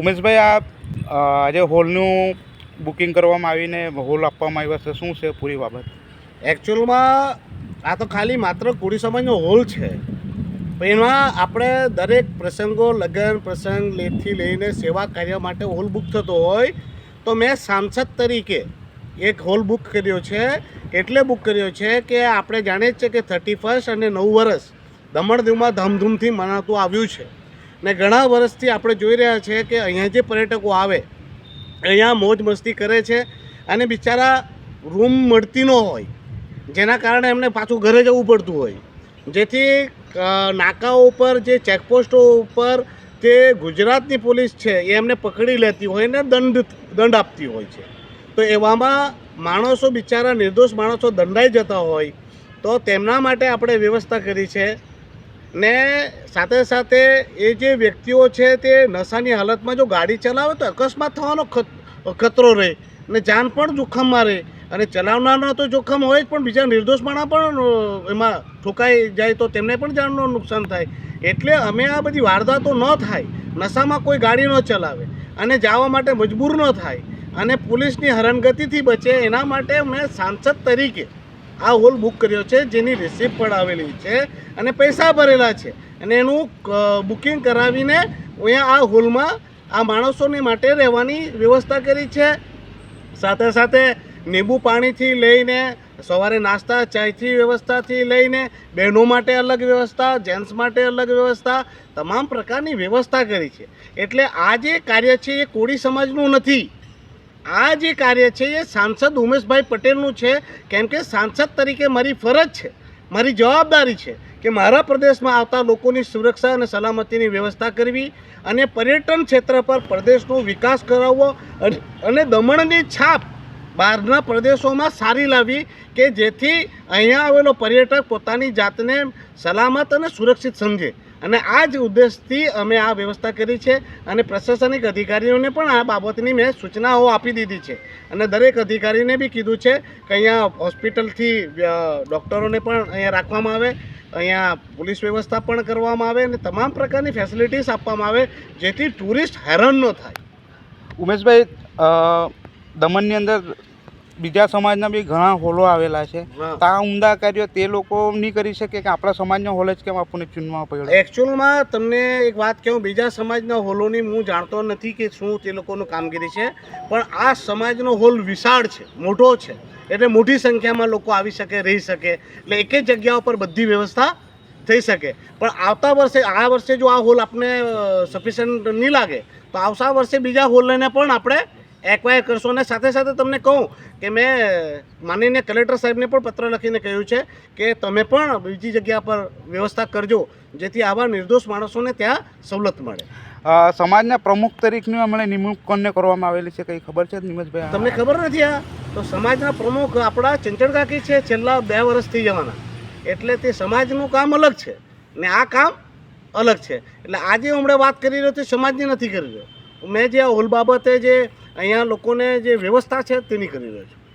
ઉમેશભાઈ, આ આજે હોલનું બુકિંગ કરવામાં આવીને હોલ આપવામાં આવ્યો છે. શું છે પૂરી બાબત? એકચ્યુઅલમાં આ તો ખાલી માત્ર કોળી સમાજનો હોલ છે. એમાં આપણે દરેક પ્રસંગો, લગ્ન પ્રસંગ, લેથી લઈને સેવા કાર્ય માટે હોલ બુક થતો હોય તો મેં સાંસદ તરીકે એક હોલ બુક કર્યો છે. એટલે બુક કર્યો છે કે આપણે જાણીએ છીએ કે થર્ટી ફર્સ્ટ અને નવ વર્ષ દમણ દીવમાં ધામધૂમથી મનાતું આવ્યું છે. ને ઘણા વર્ષથી આપણે જોઈ રહ્યા છે કે અહીંયા જે પર્યટકો આવે, અહીંયા મોજ મસ્તી કરે છે અને બિચારા રૂમ મળતી ન હોય, જેના કારણે એમને પાછું ઘરે જવું પડતું હોય. જેથી નાકાઓ ઉપર જે ચેકપોસ્ટો ઉપર જે ગુજરાતની પોલીસ છે એ એમને પકડી લેતી હોય ને દંડ દંડ આપતી હોય છે. તો એવામાં માણસો બિચારા નિર્દોષ માણસો દંડાઈ જતા હોય તો તેમના માટે આપણે વ્યવસ્થા કરી છે. ને સાથે સાથે એ જે વ્યક્તિઓ છે તે નશાની હાલતમાં જો ગાડી ચલાવે તો અકસ્માત થવાનો ખત- ખતરો રહે ને જાન પણ જોખમમાં રહે અને ચલાવનારનો તો જોખમ હોય જ પણ બીજા નિર્દોષ માણા પણ એમાં ઠોકાઈ જાય તો તેમને પણ જાનનું નુકસાન થાય. એટલે અમે આ બધી વારદાતો ન થાય. નશામાં કોઈ ગાડી ન ચલાવે અને જવા માટે મજબૂર ન થાય. અને પોલીસની હરણગતિથી બચે એના માટે મેં સાંસદ તરીકે આ હોલ બુક કર્યો છે, જેની રિસિપ્ટ પણ આવેલી છે અને પૈસા ભરેલા છે. અને એનું બુકિંગ કરાવીને અહીંયા આ હોલમાં આ માણસોને માટે રહેવાની વ્યવસ્થા કરી છે. સાથે સાથે લીંબુ પાણીથી લઈને, સવારે નાસ્તા, ચાયથી વ્યવસ્થાથી લઈને બહેનો માટે અલગ વ્યવસ્થા જેન્ટ્સ માટે અલગ વ્યવસ્થા, તમામ પ્રકારની વ્યવસ્થા કરી છે. એટલે આ જે કાર્ય છે એ કોળી સમાજનું નથી. આ જે કાર્ય છે એ સાંસદ ઉમેશભાઈ પટેલનું છે. કેમ કે સાંસદ તરીકે મારી ફરજ છે. મારી જવાબદારી છે કે મારા પ્રદેશમાં આવતા લોકોની સુરક્ષા અને સલામતીની વ્યવસ્થા કરવી અને પર્યટન ક્ષેત્ર પર પ્રદેશનો વિકાસ કરાવવો અને- દમણની છાપ બહારના પ્રદેશોમાં સારી લાવી કે જેથી અહીંયા આવેલો પર્યટક પોતાની જાતને સલામત અને સુરક્ષિત સમજે. અને આ જ ઉદ્દેશથી અમે આ વ્યવસ્થા કરી છે અને પ્રશાસનિક અધિકારીઓને પણ આ બાબતની મેં સૂચનાઓ આપી દીધી છે. અને દરેક અધિકારીને બી કીધું છે કે અહીંયા હોસ્પિટલથી ડૉક્ટરોને પણ અહીંયા રાખવામાં આવે, અહીંયા પોલીસ વ્યવસ્થા પણ કરવામાં આવે અને તમામ પ્રકારની ફેસિલિટીસ આપવામાં આવે જેથી ટુરિસ્ટ હેરાન ન થાય. ઉમેશભાઈ દમણની અંદર બીજા સમાજના બી ઘણા હોલો આવેલા છે. તા ઉમદા કાર્યો તે લોકો નહીં કરી શકે કે આપણા સમાજનો હોલ જ કેમ આપણને ચૂનવામાં પડ્યો? એકચ્યુઅલમાં તમને એક વાત કહું બીજા સમાજના હોલોની હું જાણતો નથી કે શું તે લોકોનું કામગીરી છે પણ આ સમાજનો હોલ વિશાળ છે મોટો છે. એટલે મોટી સંખ્યામાં લોકો આવી શકે રહી શકે એટલે એક જ જગ્યા ઉપર બધી વ્યવસ્થા થઈ શકે. પણ આવતા વર્ષે આ વર્ષે જો આ હોલ આપણે સફિશિયન્ટ નહીં લાગે તો આવતા વર્ષે બીજા હોલ લઈને પણ આપણે એક્વાયર કરશો અને સાથે સાથે તમને કહું કે મેં માનીને કલેક્ટર સાહેબને પણ પત્ર લખીને કહ્યું છે કે તમે પણ બીજી જગ્યા પર વ્યવસ્થા કરજો જેથી આવા નિર્દોષ માણસોને ત્યાં સવલત મળે. સમાજના પ્રમુખ તરીકેની હમણાં નિમણૂક કોને કરવામાં આવેલી છે કંઈ ખબર છે નિમેશભાઈ તમને ખબર નથી આ? તો સમાજના પ્રમુખ આપણા ચંચળ કાકી છે છેલ્લા બે વર્ષથી જવાના. એટલે તે સમાજનું કામ અલગ છે ને આ કામ અલગ છે. એટલે આજે હમણાં વાત કરી રહ્યો તે સમાજની નથી કરી રહ્યો. મેં જે આ હોલ બાબતે જે અહીંયા લોકોને જે વ્યવસ્થા છે તેની કરી રહ્યો છું.